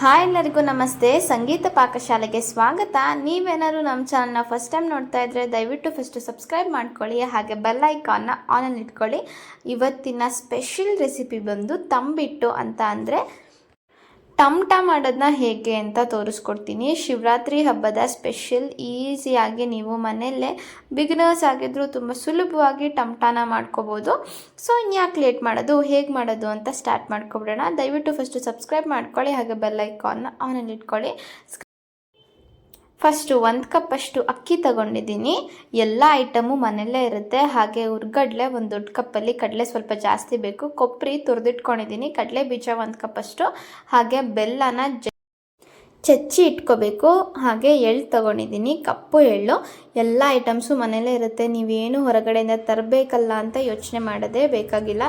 Hi ಎಲ್ಲರಿಗೂ ನಮಸ್ತೆ. ಸಂಗೀತ ಪಾಕಶಾಲೆಗೆ ಸ್ವಾಗತ. ನೀವೇನಾದ್ರು ನಮ್ಮ ಚಾನಲ್ನ ಫಸ್ಟ್ ಟೈಮ್ ನೋಡ್ತಾ ಇದ್ರೆ ದಯವಿಟ್ಟು ಫಸ್ಟು ಸಬ್ಸ್ಕ್ರೈಬ್ ಮಾಡ್ಕೊಳ್ಳಿ. ಹಾಗೆ ಬೆಲ್ ಐಕಾನ್ನ ಆನಲ್ಲಿ ಇಟ್ಕೊಳ್ಳಿ. ಇವತ್ತಿನ ಸ್ಪೆಷಲ್ ರೆಸಿಪಿ ಬಂದು ತಂಬಿಟ್ಟು ಅಂತ ಅಂದರೆ ಟಮ್ಟ ಮಾಡೋದನ್ನ ಹೇಗೆ ಅಂತ ತೋರಿಸ್ಕೊಡ್ತೀನಿ. ಶಿವರಾತ್ರಿ ಹಬ್ಬದ ಸ್ಪೆಷಲ್ ಈಸಿಯಾಗಿ ನೀವು ಮನೆಯಲ್ಲೇ ಬಿಗಿನರ್ಸ್ ಆಗಿದ್ರು ತುಂಬ ಸುಲಭವಾಗಿ ಟಮ್ಟಾನ ಮಾಡ್ಕೋಬೋದು. ಸೊ, ಇನ್ಯಾಕೆ ಲೇಟ್ ಮಾಡೋದು, ಹೇಗೆ ಮಾಡೋದು ಅಂತ ಸ್ಟಾರ್ಟ್ ಮಾಡ್ಕೊಬಿಡೋಣ. ದಯವಿಟ್ಟು ಫಸ್ಟು ಸಬ್ಸ್ಕ್ರೈಬ್ ಮಾಡ್ಕೊಳ್ಳಿ, ಹಾಗೆ ಬೆಲ್ ಐಕಾನ್ನ ಆನಲ್ಲಿ ಇಟ್ಕೊಳ್ಳಿ. ಫಸ್ಟು ಒಂದು ಕಪ್ಪಷ್ಟು ಅಕ್ಕಿ ತಗೊಂಡಿದ್ದೀನಿ. ಎಲ್ಲ ಐಟಮು ಮನೆಯಲ್ಲೇ ಇರುತ್ತೆ. ಹಾಗೆ ಹುರ್ಗಡ್ಲೆ ಒಂದು ದೊಡ್ಡ ಕಪ್ಪಲ್ಲಿ ಕಡಲೆ ಸ್ವಲ್ಪ ಜಾಸ್ತಿ ಬೇಕು. ಕೊಬ್ಬರಿ ತುರಿದಿಟ್ಕೊಂಡಿದ್ದೀನಿ. ಕಡಲೆ ಬೀಜ ಒಂದು ಕಪ್ಪಷ್ಟು ಹಾಗೆ ಬೆಲ್ಲನ ಚಚ್ಚಿ ಇಟ್ಕೋಬೇಕು. ಹಾಗೆ ಎಳ್ಳು ತಗೊಂಡಿದ್ದೀನಿ, ಕಪ್ಪು ಎಳ್ಳು. ಎಲ್ಲ ಐಟಮ್ಸು ಮನೇಲೇ ಇರುತ್ತೆ. ನೀವೇನು ಹೊರಗಡೆಯಿಂದ ತರಬೇಕಲ್ಲ ಅಂತ ಯೋಚನೆ ಮಾಡೋದೇ ಬೇಕಾಗಿಲ್ಲ.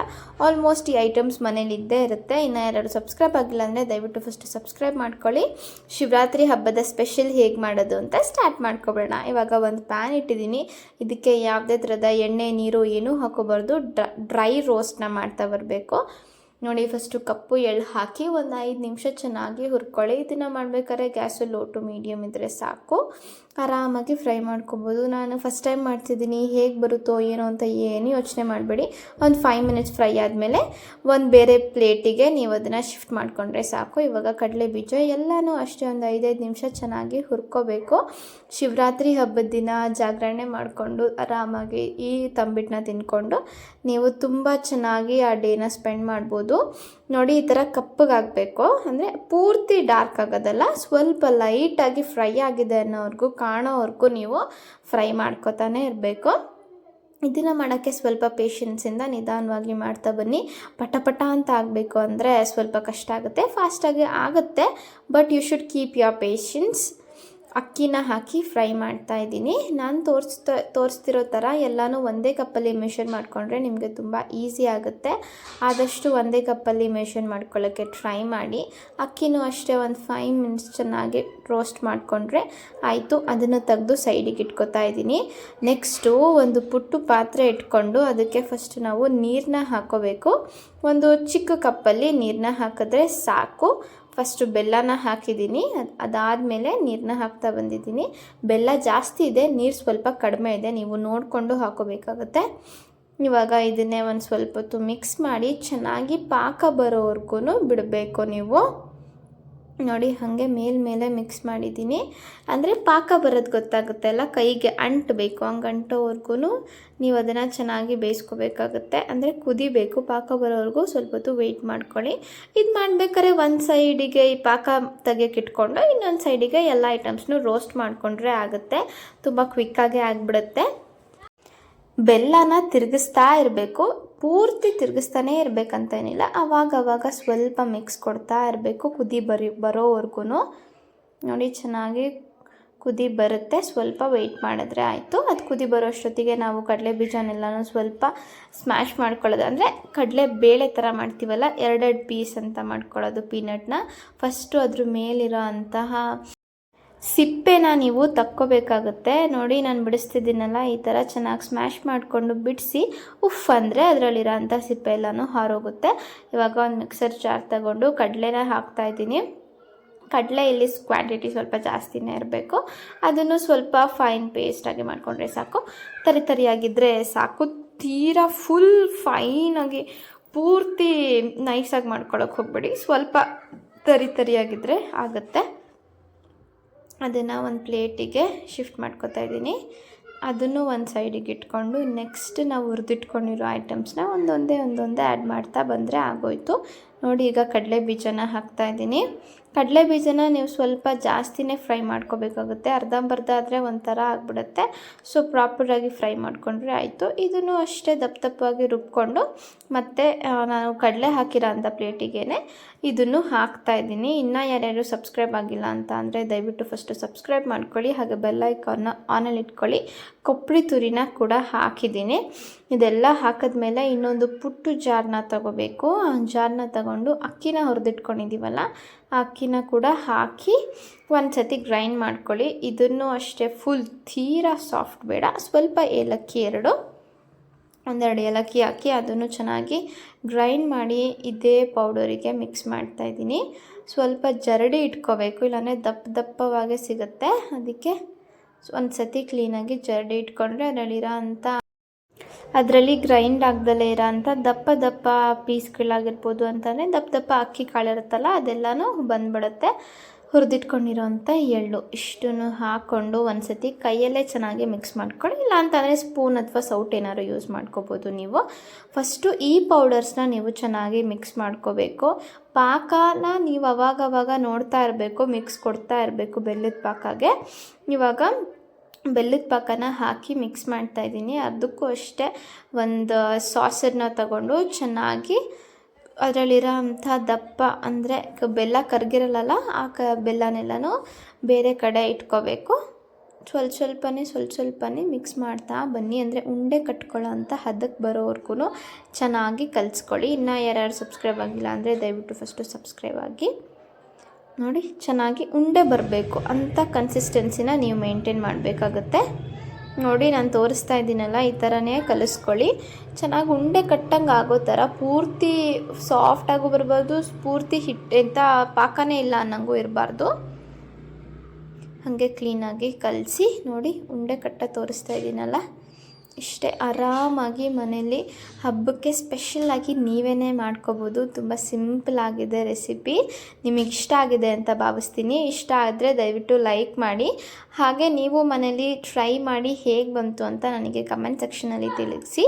ಆಲ್ಮೋಸ್ಟ್ ಈ ಐಟಮ್ಸ್ ಮನೇಲಿ ಇದ್ದೇ ಇರುತ್ತೆ. ಇನ್ನು ಎರಡು ಸಬ್ಸ್ಕ್ರೈಬ್ ಆಗಿಲ್ಲ ಅಂದರೆ ದಯವಿಟ್ಟು ಫಸ್ಟ್ ಸಬ್ಸ್ಕ್ರೈಬ್ ಮಾಡ್ಕೊಳ್ಳಿ. ಶಿವರಾತ್ರಿ ಹಬ್ಬದ ಸ್ಪೆಷಲ್ ಹೇಗೆ ಮಾಡೋದು ಅಂತ ಸ್ಟಾರ್ಟ್ ಮಾಡ್ಕೊಬೇಡ ಇವಾಗ ಒಂದು ಪ್ಯಾನ್ ಇಟ್ಟಿದ್ದೀನಿ. ಇದಕ್ಕೆ ಯಾವುದೇ ಥರದ ಎಣ್ಣೆ, ನೀರು, ಏನೂ ಹಾಕೋಬಾರ್ದು ಡ್ರೈ ರೋಸ್ಟ್ನ ಮಾಡ್ತಾ ಬರಬೇಕು. ನೋಡಿ ಫಸ್ಟು ಕಪ್ಪು ಎಳ್ಳು ಹಾಕಿ ಒಂದು ಐದು ನಿಮಿಷ ಚೆನ್ನಾಗಿ ಹುರ್ಕೊಳ್ಳಿ. ಇದನ್ನು ಮಾಡ್ಬೇಕಾದ್ರೆ ಗ್ಯಾಸು ಲೋ ಟು ಮೀಡಿಯಮ್ ಇದ್ದರೆ ಸಾಕು. ಆರಾಮಾಗಿ ಫ್ರೈ ಮಾಡ್ಕೊಬೋದು. ನಾನು ಫಸ್ಟ್ ಟೈಮ್ ಮಾಡ್ತಿದ್ದೀನಿ. ಹೇಗೆ ಬರುತ್ತೋ ಏನೋ ಅಂತ ಏನು ಯೋಚನೆ ಮಾಡಬೇಡಿ. ಒಂದು ಫೈವ್ ಮಿನಿಟ್ಸ್ ಫ್ರೈ ಆದಮೇಲೆ ಒಂದು ಬೇರೆ ಪ್ಲೇಟಿಗೆ ನೀವು ಅದನ್ನು ಶಿಫ್ಟ್ ಮಾಡಿಕೊಂಡ್ರೆ ಸಾಕು. ಇವಾಗ ಕಡಲೆ ಬೀಜ ಎಲ್ಲನೂ ಅಷ್ಟೇ ಒಂದು ಐದೈದು ನಿಮಿಷ ಚೆನ್ನಾಗಿ ಹುರ್ಕೋಬೇಕು. ಶಿವರಾತ್ರಿ ಹಬ್ಬದ ದಿನ ಜಾಗರಣೆ ಮಾಡಿಕೊಂಡು ಆರಾಮಾಗಿ ಈ ತಂಬಿಟ್ಟನ್ನ ತಿನ್ಕೊಂಡು ನೀವು ತುಂಬ ಚೆನ್ನಾಗಿ ಆ ಡೇನ ಸ್ಪೆಂಡ್ ಮಾಡ್ಬೋದು. ನೋಡಿ, ಈ ಥರ ಕಪ್ಪಗಾಗಬೇಕು ಅಂದರೆ ಪೂರ್ತಿ ಡಾರ್ಕ್ ಆಗೋದಲ್ಲ, ಸ್ವಲ್ಪ ಲೈಟಾಗಿ ಫ್ರೈ ಆಗಿದೆ ಅನ್ನೋವರೆಗೂ, ಕಾಣೋವರೆಗೂ ನೀವು ಫ್ರೈ ಮಾಡ್ಕೋತಾನೆ ಇರಬೇಕು. ಇದನ್ನು ಮಾಡೋಕ್ಕೆ ಸ್ವಲ್ಪ ಪೇಷನ್ಸಿಂದ ನಿಧಾನವಾಗಿ ಮಾಡ್ತಾ ಬನ್ನಿ. ಪಟ ಪಟ ಅಂತ ಆಗಬೇಕು ಅಂದರೆ ಸ್ವಲ್ಪ ಕಷ್ಟ ಆಗುತ್ತೆ ಫಾಸ್ಟಾಗಿ ಆಗುತ್ತೆ but you should keep your patience ಅಕ್ಕಿನ ಹಾಕಿ ಫ್ರೈ ಮಾಡ್ತಾ ಇದ್ದೀನಿ. ನಾನು ತೋರಿಸ್ತಾ, ತೋರಿಸ್ತಿರೋ ಥರ ಎಲ್ಲನೂ ಒಂದೇ ಕಪ್ಪಲ್ಲಿ ಮೆಷರ್ ಮಾಡಿಕೊಂಡ್ರೆ ನಿಮಗೆ ತುಂಬ ಈಸಿ ಆಗುತ್ತೆ. ಆದಷ್ಟು ಒಂದೇ ಕಪ್ಪಲ್ಲಿ ಮೆಷರ್ ಮಾಡ್ಕೊಳ್ಳೋಕ್ಕೆ ಟ್ರೈ ಮಾಡಿ. ಅಕ್ಕಿನೂ ಅಷ್ಟೇ ಒಂದು ಫೈವ್ ಮಿನಿಟ್ಸ್ ಚೆನ್ನಾಗಿ ರೋಸ್ಟ್ ಮಾಡಿಕೊಂಡ್ರೆ ಆಯಿತು. ಅದನ್ನು ತೆಗೆದು ಸೈಡಿಗೆ ಇಟ್ಕೊತಾ ಇದ್ದೀನಿ. ನೆಕ್ಸ್ಟು ಒಂದು ಪುಟ್ಟು ಪಾತ್ರೆ ಇಟ್ಕೊಂಡು ಅದಕ್ಕೆ ಫಸ್ಟ್ ನಾವು ನೀರನ್ನ ಹಾಕೋಬೇಕು. ಒಂದು ಚಿಕ್ಕ ಕಪ್ಪಲ್ಲಿ ನೀರನ್ನ ಹಾಕಿದ್ರೆ ಸಾಕು. ಫಸ್ಟು ಬೆಲ್ಲನ ಹಾಕಿದ್ದೀನಿ. ಅದು ಅದಾದಮೇಲೆ ನೀರನ್ನ ಹಾಕ್ತಾ ಬಂದಿದ್ದೀನಿ. ಬೆಲ್ಲ ಜಾಸ್ತಿ ಇದೆ, ನೀರು ಸ್ವಲ್ಪ ಕಡಿಮೆ ಇದೆ, ನೀವು ನೋಡಿಕೊಂಡು ಹಾಕೋಬೇಕಾಗುತ್ತೆ. ಇವಾಗ ಇದನ್ನೇ ಒಂದು ಸ್ವಲ್ಪ ಹೊತ್ತು ಮಿಕ್ಸ್ ಮಾಡಿ ಚೆನ್ನಾಗಿ ಪಾಕ ಬರೋವರೆಗೂ ಬಿಡಬೇಕು ನೀವು. ನೋಡಿ, ಹಾಗೆ ಮೇಲ್ಮೇಲೆ ಮಿಕ್ಸ್ ಮಾಡಿದ್ದೀನಿ. ಅಂದರೆ ಪಾಕ ಬರೋದು ಗೊತ್ತಾಗುತ್ತೆ ಅಲ್ಲ? ಕೈಗೆ ಅಂಟಬೇಕು ಹಂಗೆ ಅಂಟೋವರೆಗೂ ನೀವು ಅದನ್ನು ಚೆನ್ನಾಗಿ ಬೇಯಿಸ್ಕೋಬೇಕಾಗುತ್ತೆ. ಅಂದರೆ ಕುದಿಬೇಕು. ಪಾಕ ಬರೋವರೆಗೂ ಸ್ವಲ್ಪ ಹೊತ್ತು ವೆಯ್ಟ್ ಮಾಡ್ಕೊಳ್ಳಿ. ಇದು ಮಾಡಬೇಕಾದ್ರೆ ಒಂದು ಸೈಡಿಗೆ ಈ ಪಾಕ ತೆಗಿಯೋಕೆ ಇಟ್ಕೊಂಡು ಇನ್ನೊಂದು ಸೈಡಿಗೆ ಎಲ್ಲ ಐಟಮ್ಸ್ನು ರೋಸ್ಟ್ ಮಾಡಿಕೊಂಡ್ರೆ ಆಗುತ್ತೆ. ತುಂಬ ಕ್ವಿಕ್ಕಾಗೆ ಆಗಿಬಿಡುತ್ತೆ. ಬೆಲ್ಲನ ತಿರುಗಿಸ್ತಾ ಇರಬೇಕು. ಪೂರ್ತಿ ತಿರುಗಿಸ್ತಾನೇ ಇರಬೇಕಂತ ಏನಿಲ್ಲ ಅವಾಗ ಆವಾಗ ಸ್ವಲ್ಪ ಮಿಕ್ಸ್ ಕೊಡ್ತಾ ಇರಬೇಕು. ಕುದಿ ಬರಿ ಬರೋವರೆಗೂ ನೋಡಿ, ಚೆನ್ನಾಗಿ ಕುದಿ ಬರುತ್ತೆ. ಸ್ವಲ್ಪ ವೆಯ್ಟ್ ಮಾಡಿದ್ರೆ ಆಯಿತು. ಅದು ಕುದಿ ಬರೋ ಅಷ್ಟೊತ್ತಿಗೆ ನಾವು ಕಡಲೆ ಬೀಜನೆಲ್ಲನೂ ಸ್ವಲ್ಪ ಸ್ಮ್ಯಾಶ್ ಮಾಡ್ಕೊಳ್ಳೋದು. ಅಂದರೆ ಕಡಲೆ ಬೇಳೆ ಥರ ಮಾಡ್ತೀವಲ್ಲ, ಎರಡೆರಡು ಪೀಸ್ ಅಂತ ಮಾಡ್ಕೊಳ್ಳೋದು ಪೀನಟ್ನ ಫಸ್ಟು ಅದ್ರ ಮೇಲಿರೋ ಅಂತಹ ಸಿಪ್ಪೆನ ನೀವು ತಕ್ಕೋಬೇಕಾಗುತ್ತೆ. ನೋಡಿ, ನಾನು ಬಿಡಿಸ್ತಿದ್ದೀನಲ್ಲ, ಈ ಥರ ಚೆನ್ನಾಗಿ ಸ್ಮ್ಯಾಶ್ ಮಾಡಿಕೊಂಡು ಬಿಡಿಸಿ, ಉಫ್ ಅಂದರೆ ಅದರಲ್ಲಿರೋ ಅಂಥ ಸಿಪ್ಪೆ ಎಲ್ಲನೂ ಹಾರೋಗುತ್ತೆ. ಇವಾಗ ಒಂದು ಮಿಕ್ಸರ್ ಜಾರ್ ತಗೊಂಡು ಕಡಲೆನ ಹಾಕ್ತಾಯಿದ್ದೀನಿ ಕಡಲೆ ಇಲ್ಲಿ ಕ್ವಾಂಟಿಟಿ ಸ್ವಲ್ಪ ಜಾಸ್ತಿನೇ ಇರಬೇಕು. ಅದನ್ನು ಸ್ವಲ್ಪ ಫೈನ್ ಪೇಸ್ಟಾಗಿ ಮಾಡಿಕೊಂಡ್ರೆ ಸಾಕು. ತರಿ ತರಿಯಾಗಿದ್ದರೆ ಸಾಕು. ತೀರಾ ಫುಲ್ ಫೈನಾಗಿ ಪೂರ್ತಿ ನೈಸಾಗಿ ಮಾಡ್ಕೊಳಕ್ಕೆ ಹೋಗ್ಬೇಡಿ. ಸ್ವಲ್ಪ ತರಿ ತರಿಯಾಗಿದ್ದರೆ ಆಗುತ್ತೆ. ಅದನ್ನು ಒಂದು ಪ್ಲೇಟಿಗೆ ಶಿಫ್ಟ್ ಮಾಡ್ಕೊತಾ ಇದ್ದೀನಿ. ಅದನ್ನು ಒಂದು ಸೈಡಿಗೆ ಇಟ್ಕೊಂಡು ನೆಕ್ಸ್ಟ್ ನಾವು ಹುರಿದಿಟ್ಕೊಂಡಿರೋ ಐಟಮ್ಸ್ನ ಒಂದೊಂದೇ ಒಂದೊಂದೇ ಆ್ಯಡ್ ಮಾಡ್ತಾ ಬಂದರೆ ಆಗೋಯ್ತು. ನೋಡಿ ಈಗ ಕಡಲೆ ಬೀಜನ ಹಾಕ್ತಾ ಇದ್ದೀನಿ. ಕಡಲೆ ಬೀಜನ ನೀವು ಸ್ವಲ್ಪ ಜಾಸ್ತಿನೇ ಫ್ರೈ ಮಾಡ್ಕೋಬೇಕಾಗುತ್ತೆ. ಅರ್ಧಂಬರ್ಧ ಆದರೆ ಒಂಥರ ಆಗಿಬಿಡುತ್ತೆ. ಸೊ ಪ್ರಾಪರಾಗಿ ಫ್ರೈ ಮಾಡಿಕೊಂಡ್ರೆ ಆಯಿತು. ಇದನ್ನು ಅಷ್ಟೇ ದಪ್ಪ ದಪ್ಪವಾಗಿ ರುಬ್ಕೊಂಡು ಮತ್ತು ನಾನು ಕಡಲೆ ಹಾಕಿರೋ ಅಂಥ ಪ್ಲೇಟಿಗೆ ಇದನ್ನು ಹಾಕ್ತಾ ಇದ್ದೀನಿ. ಇನ್ನೂ ಯಾರ್ಯಾರು ಸಬ್ಸ್ಕ್ರೈಬ್ ಆಗಿಲ್ಲ ಅಂತ ಅಂದರೆ ದಯವಿಟ್ಟು ಫಸ್ಟು ಸಬ್ಸ್ಕ್ರೈಬ್ ಮಾಡ್ಕೊಳ್ಳಿ. ಹಾಗೆ ಬೆಲ್ ಐಕಾನ್ನ ಆನಲ್ಲಿ ಇಟ್ಕೊಳ್ಳಿ. ಕೊಬ್ಬರಿ ತುರಿನ ಕೂಡ ಹಾಕಿದ್ದೀನಿ. ಇದೆಲ್ಲ ಹಾಕಿದ್ಮೇಲೆ ಇನ್ನೊಂದು ಪುಟ್ಟು ಜಾರ್ನ ತಗೋಬೇಕು. ಆ ಜಾರ್ನ ತಗೊಂಡು ಅಕ್ಕಿನ ಹುರಿದಿಟ್ಕೊಂಡಿದ್ದೀವಲ್ಲ ಆ ಅಕ್ಕಿನ ಕೂಡ ಹಾಕಿ ಒಂದು ಸತಿ ಗ್ರೈಂಡ್ ಮಾಡ್ಕೊಳ್ಳಿ. ಇದನ್ನು ಅಷ್ಟೇ ಫುಲ್ ತೀರಾ ಸಾಫ್ಟ್ ಬೇಡ, ಸ್ವಲ್ಪ ಏಲಕ್ಕಿ ಎರಡು, ಒಂದೆರಡು ಏಲಕ್ಕಿ ಹಾಕಿ ಅದನ್ನು ಚೆನ್ನಾಗಿ ಗ್ರೈಂಡ್ ಮಾಡಿ ಇದೇ ಪೌಡರಿಗೆ ಮಿಕ್ಸ್ ಮಾಡ್ತಾ ಇದ್ದೀನಿ. ಸ್ವಲ್ಪ ಜರಡಿ ಇಟ್ಕೋಬೇಕು, ಇಲ್ಲಾಂದರೆ ದಪ್ಪ ದಪ್ಪವಾಗೇ ಸಿಗುತ್ತೆ. ಅದಕ್ಕೆ ಒಂದು ಸತಿ ಕ್ಲೀನಾಗಿ ಜರಡಿ ಇಟ್ಕೊಂಡ್ರೆ ಅದರಲ್ಲಿರೋ ಅಂಥ ಅದರಲ್ಲಿ ಗ್ರೈಂಡ್ ಆಗ್ದಲೇ ಇರೋ ಅಂಥ ದಪ್ಪ ದಪ್ಪ ಪೀಸ್ಗಳಾಗಿರ್ಬೋದು ಅಂತಂದರೆ ದಪ್ಪ ದಪ್ಪ ಅಕ್ಕಿ ಕಾಳಿರುತ್ತಲ್ಲ ಅದೆಲ್ಲನೂ ಬಂದ್ಬಿಡುತ್ತೆ. ಹುರಿದಿಟ್ಕೊಂಡಿರೋಂಥ ಎಳ್ಳು ಇಷ್ಟನ್ನು ಹಾಕ್ಕೊಂಡು ಒಂದು ಸತಿ ಕೈಯಲ್ಲೇ ಚೆನ್ನಾಗಿ ಮಿಕ್ಸ್ ಮಾಡ್ಕೊಳ್ಳಿ. ಇಲ್ಲ ಅಂತಂದರೆ ಸ್ಪೂನ್ ಅಥವಾ ಸೌಟ್ ಏನಾದ್ರು ಯೂಸ್ ಮಾಡ್ಕೋಬೋದು ನೀವು. ಫಸ್ಟು ಈ ಪೌಡರ್ಸ್ನ ನೀವು ಚೆನ್ನಾಗಿ ಮಿಕ್ಸ್ ಮಾಡ್ಕೋಬೇಕು. ಪಾಕನ ನೀವು ಅವಾಗವಾಗ ನೋಡ್ತಾ ಇರಬೇಕು ಮಿಕ್ಸ್ ಕೊಡ್ತಾ ಇರಬೇಕು ಬೆಲ್ಲದ ಪಾಕಾಗೆ. ಇವಾಗ ಬೆಲ್ಲದ ಪಾಕನ ಹಾಕಿ ಮಿಕ್ಸ್ ಮಾಡ್ತಾ ಇದ್ದೀನಿ. ಅದಕ್ಕೂ ಅಷ್ಟೇ ಒಂದು ಸಾಸರನ್ನ ತಗೊಂಡು ಚೆನ್ನಾಗಿ ಅದರಲ್ಲಿರೋ ಅಂಥ ದಪ್ಪ ಅಂದರೆ ಬೆಲ್ಲ ಕರಗಿರಲ್ಲ ಆ ಕ ಬೆಲ್ಲನೆಲ್ಲನೂ ಬೇರೆ ಕಡೆ ಇಟ್ಕೋಬೇಕು. ಸ್ವಲ್ಪ ಸ್ವಲ್ಪನೇ ಸ್ವಲ್ಪ ಸ್ವಲ್ಪನೇ ಮಿಕ್ಸ್ ಮಾಡ್ತಾ ಬನ್ನಿ. ಅಂದರೆ ಉಂಡೆ ಕಟ್ಕೊಳ್ಳೋ ಅಂತ ಹದಕ್ಕೆ ಬರೋವರೆಗೂ ಚೆನ್ನಾಗಿ ಕಲಿಸ್ಕೊಳ್ಳಿ. ಇನ್ನೂ ಯಾರ್ಯಾರು ಸಬ್ಸ್ಕ್ರೈಬ್ ಆಗಿಲ್ಲ ಅಂದರೆ ದಯವಿಟ್ಟು ಫಸ್ಟು ಸಬ್ಸ್ಕ್ರೈಬ್ ಆಗಿ. ನೋಡಿ, ಚೆನ್ನಾಗಿ ಉಂಡೆ ಬರಬೇಕು ಅಂಥ ಕನ್ಸಿಸ್ಟೆನ್ಸಿನ ನೀವು ಮೇಂಟೈನ್ ಮಾಡಬೇಕಾಗತ್ತೆ. ನೋಡಿ, ನಾನು ತೋರಿಸ್ತಾ ಇದ್ದೀನಲ್ಲ, ಈ ಥರನೇ ಕಲಿಸ್ಕೊಳ್ಳಿ. ಚೆನ್ನಾಗಿ ಉಂಡೆ ಕಟ್ಟಂಗೆ ಆಗೋ ಥರ ಪೂರ್ತಿ ಸಾಫ್ಟಾಗೂ ಬರಬಾರ್ದು ಪೂರ್ತಿ ಹಿಟ್ಟು ಎಂಥ ಪಾಕನೇ ಇಲ್ಲ ಅನ್ನಂಗೂ ಇರಬಾರ್ದು. ಹಾಗೆ ಕ್ಲೀನಾಗಿ ಕಲಸಿ, ನೋಡಿ, ಉಂಡೆ ಕಟ್ಟ ತೋರಿಸ್ತಾ ಇದ್ದೀನಲ್ಲ. ಇಷ್ಟೇ ಆರಾಮಾಗಿ ಮನೆಯಲ್ಲಿ ಹಬ್ಬಕ್ಕೆ ಸ್ಪೆಷಲಾಗಿ ನೀವೇ ಮಾಡ್ಕೋಬೋದು. ತುಂಬ ಸಿಂಪಲ್ ಆಗಿದೆ ರೆಸಿಪಿ ನಿಮಗೆ ಇಷ್ಟ ಆಗಿದೆ ಅಂತ ಭಾವಿಸ್ತೀನಿ. ಇಷ್ಟ ಆದರೆ ದಯವಿಟ್ಟು ಲೈಕ್ ಮಾಡಿ. ಹಾಗೆ ನೀವು ಮನೇಲಿ ಟ್ರೈ ಮಾಡಿ ಹೇಗೆ ಬಂತು ಅಂತ ನನಗೆ ಕಮೆಂಟ್ ಸೆಕ್ಷನಲ್ಲಿ ತಿಳಿಸಿ.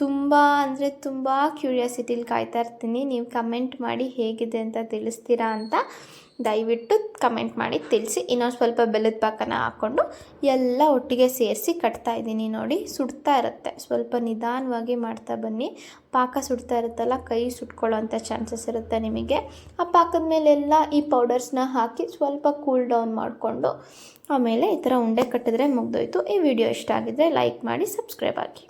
ತುಂಬ ಅಂದರೆ ತುಂಬ ಕ್ಯೂರಿಯಾಸಿಟಿಲಿ ಕಾಯ್ತಾ ಇರ್ತೀನಿ. ನೀವು ಕಮೆಂಟ್ ಮಾಡಿ ಹೇಗಿದೆ ಅಂತ ತಿಳಿಸ್ತೀರಾ ಅಂತ ದಯವಿಟ್ಟು ಕಮೆಂಟ್ ಮಾಡಿ ತಿಳಿಸಿ. ಇನ್ನೊಂದು ಸ್ವಲ್ಪ ಬೆಲ್ಲದ ಪಾಕನ ಹಾಕ್ಕೊಂಡು ಎಲ್ಲ ಒಟ್ಟಿಗೆ ಸೇರಿಸಿ ಕಟ್ತಾ ಇದ್ದೀನಿ ನೋಡಿ. ಸುಡ್ತಾ ಇರುತ್ತೆ. ಸ್ವಲ್ಪ ನಿಧಾನವಾಗಿ ಮಾಡ್ತಾ ಬನ್ನಿ. ಪಾಕ ಸುಡ್ತಾ ಇರುತ್ತಲ್ಲ, ಕೈ ಸುಟ್ಕೊಳ್ಳೋಂಥ ಚಾನ್ಸಸ್ ಇರುತ್ತೆ ನಿಮಗೆ. ಆ ಪಾಕದ ಮೇಲೆಲ್ಲ ಈ ಪೌಡರ್ಸ್ನ ಹಾಕಿ ಸ್ವಲ್ಪ ಕೂಲ್ ಡೌನ್ ಮಾಡಿಕೊಂಡು ಆಮೇಲೆ ಈ ಥರ ಉಂಡೆ ಕಟ್ಟಿದ್ರೆ ಮುಗ್ದೋಯ್ತು. ಈ ವಿಡಿಯೋ ಇಷ್ಟ ಆಗಿದ್ದರೆ ಲೈಕ್ ಮಾಡಿ ಸಬ್ಸ್ಕ್ರೈಬ್ ಆಗಿ